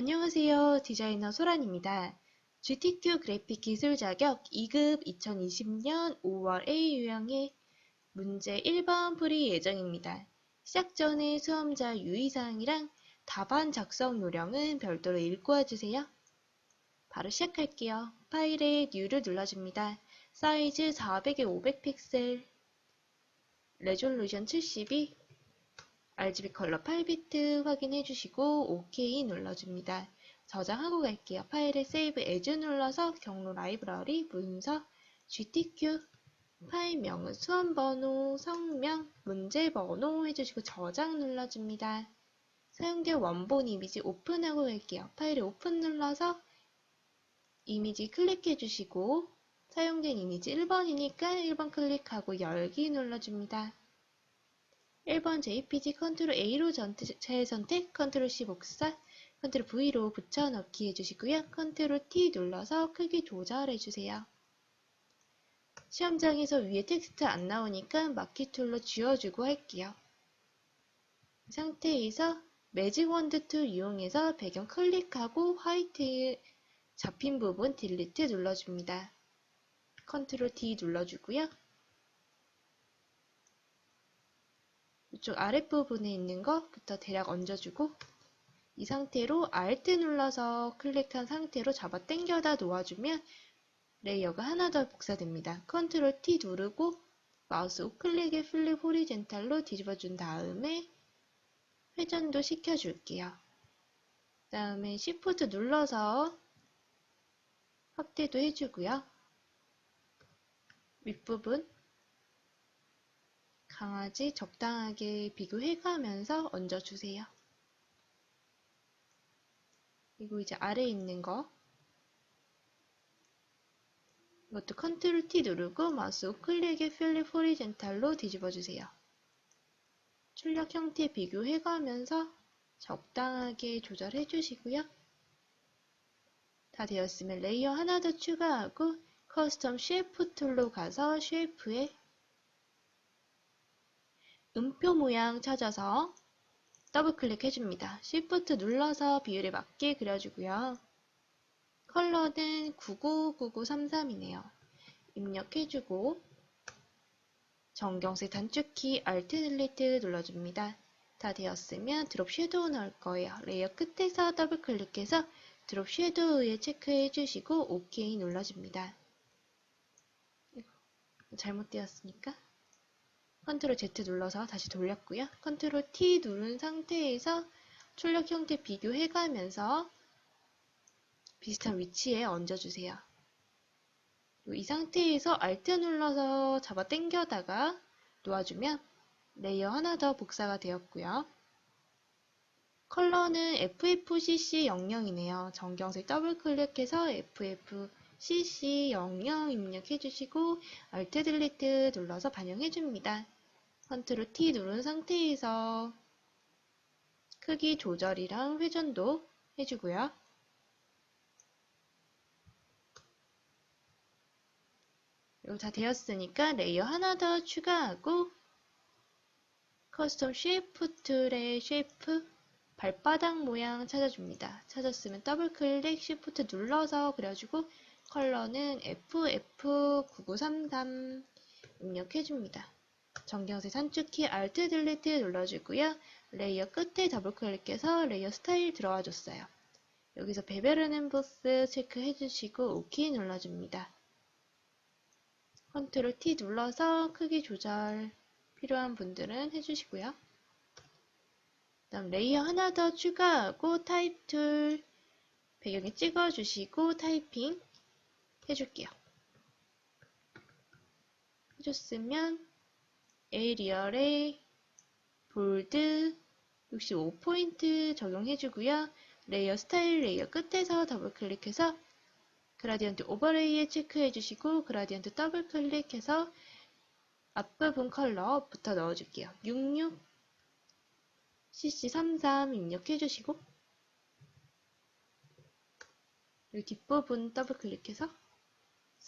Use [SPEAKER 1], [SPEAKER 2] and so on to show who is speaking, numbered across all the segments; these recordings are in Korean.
[SPEAKER 1] 안녕하세요. 디자이너 소란입니다. GTQ 그래픽 기술 자격 2급 2020년 5월 A 유형의 문제 1번 풀이 예정입니다. 시작 전에 수험자 유의사항이랑 답안 작성 요령은 별도로 읽고 와주세요. 바로 시작할게요. 파일에 New를 눌러줍니다. 사이즈 400에 500픽셀, 레졸루션 72, RGB 컬러 8비트 확인해 주시고 OK 눌러줍니다. 저장하고 갈게요. 파일에 Save As 눌러서 경로 라이브러리 문서 GTQ 파일명은 수험번호, 성명, 문제번호 해주시고 저장 눌러줍니다. 사용된 원본 이미지 오픈하고 갈게요. 파일에 오픈 눌러서 이미지 클릭해 주시고 사용된 이미지 1번이니까 1번 클릭하고 열기 눌러줍니다. 1번 JPG 컨트롤 A로 재선택, 컨트롤 C 복사, 컨트롤 V로 붙여넣기 해주시고요. 컨트롤 T 눌러서 크기 조절해주세요. 시험장에서 위에 텍스트 안 나오니까 마키 툴로 지워주고 할게요. 이 상태에서 매직 원드 툴 이용해서 배경 클릭하고 화이트 잡힌 부분 딜리트 눌러줍니다. 컨트롤 D 눌러주고요. 이쪽 아랫부분에 있는 것부터 대략 얹어주고 이 상태로 Alt 눌러서 클릭한 상태로 잡아 당겨다 놓아주면 레이어가 하나 더 복사됩니다. 컨트롤 T 누르고 마우스 우클릭에 플립 호리젠탈로 뒤집어준 다음에 회전도 시켜줄게요. 그 다음에 Shift 눌러서 확대도 해주고요. 윗부분 강아지 적당하게 비교해가면서 얹어주세요. 그리고 이제 아래에 있는 거 이것도 컨트롤 T 누르고 마우스 우클릭에 필립 호리젠탈로 뒤집어주세요. 출력 형태 비교해가면서 적당하게 조절해 주시고요. 다 되었으면 레이어 하나 더 추가하고 커스텀 쉐이프 툴로 가서 쉐이프에 음표 모양 찾아서 더블 클릭 해줍니다. Shift 눌러서 비율에 맞게 그려주고요. 컬러는 999933이네요. 입력해주고 정경색 단축키 Alt Delete 눌러줍니다. 다 되었으면 드롭 섀도우 넣을 거예요. 레이어 끝에서 더블 클릭해서 드롭 섀도우에 체크해 주시고 OK 눌러줍니다. 잘못되었으니까 컨트롤 Z 눌러서 다시 돌렸고요. 컨트롤 T 누른 상태에서 출력 형태 비교해가면서 비슷한 위치에 얹어주세요. 이 상태에서 Alt 눌러서 잡아 당겨다가 놓아주면 레이어 하나 더 복사가 되었고요. 컬러는 FFCC00이네요. 정경색 더블 클릭해서 FFCC00 입력해 주시고 Alt 딜리트 눌러서 반영해 줍니다. 컨트롤 T 누른 상태에서 크기 조절이랑 회전도 해주고요. 이거 다 되었으니까 레이어 하나 더 추가하고 커스텀 쉐이프 툴의 쉐이프 발바닥 모양 찾아줍니다. 찾았으면 더블 클릭 시프트 눌러서 그려주고 컬러는 FF9933 입력해줍니다. 정경색 산축키 Alt 딜리트 눌러주고요. 레이어 끝에 더블 클릭해서 레이어 스타일 들어와 줬어요. 여기서 베베르 엠보스 체크해주시고 OK 눌러줍니다. 컨트롤 T 눌러서 크기 조절 필요한 분들은 해주시고요. 다음 레이어 하나 더 추가하고 타입 툴 배경에 찍어주시고 타이핑 해줄게요. 해줬으면 에리얼에 볼드 65포인트 적용해주고요. 레이어 스타일 레이어 끝에서 더블 클릭해서 그라디언트 오버레이에 체크해주시고 그라디언트 더블 클릭해서 앞부분 컬러부터 넣어줄게요. 66 CC33 입력해주시고 여기 뒷부분 더블 클릭해서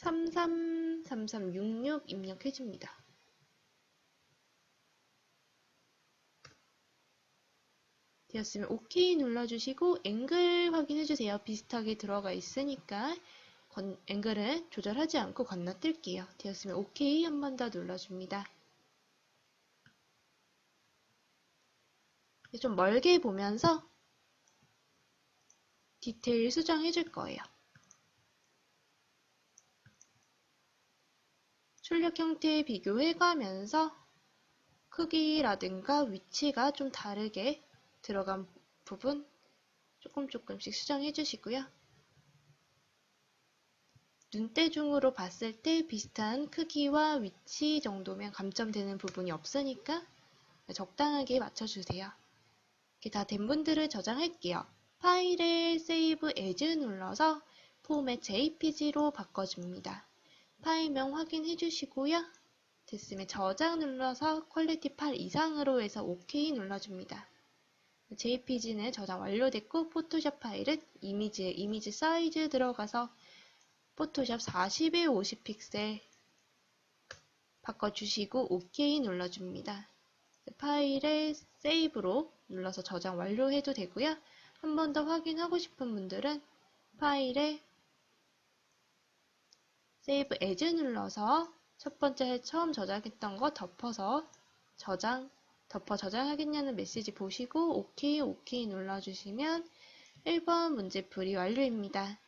[SPEAKER 1] 333366 입력해줍니다. 되었으면 OK 눌러주시고 앵글 확인해주세요. 비슷하게 들어가 있으니까 건- 앵글은 조절하지 않고 건너뛸게요. 되었으면 OK 한 번 더 눌러줍니다. 좀 멀게 보면서 디테일 수정해 줄 거예요. 출력 형태 비교해 가면서 크기라든가 위치가 좀 다르게 들어간 부분 조금 조금씩 수정해 주시고요. 눈대중으로 봤을 때 비슷한 크기와 위치 정도면 감점되는 부분이 없으니까 적당하게 맞춰주세요. 이렇게 다 된 분들을 저장할게요. 파일에 Save As 눌러서 포맷 JPG로 바꿔줍니다. 파일명 확인해 주시고요. 됐으면 저장 눌러서 퀄리티 8 이상으로 해서 OK 눌러줍니다. JPG는 저장 완료됐고 포토샵 파일은 이미지에 이미지 사이즈 들어가서 포토샵 40에 50 픽셀 바꿔주시고 OK 눌러줍니다. 파일에 세이브로 눌러서 저장 완료해도 되고요. 한 번 더 확인하고 싶은 분들은 파일에 세이브 에즈 눌러서 첫 번째 처음 저장했던 거 덮어서 저장 덮어 저장하겠냐는 메시지 보시고 OK OK 눌러주시면 1번 문제풀이 완료입니다.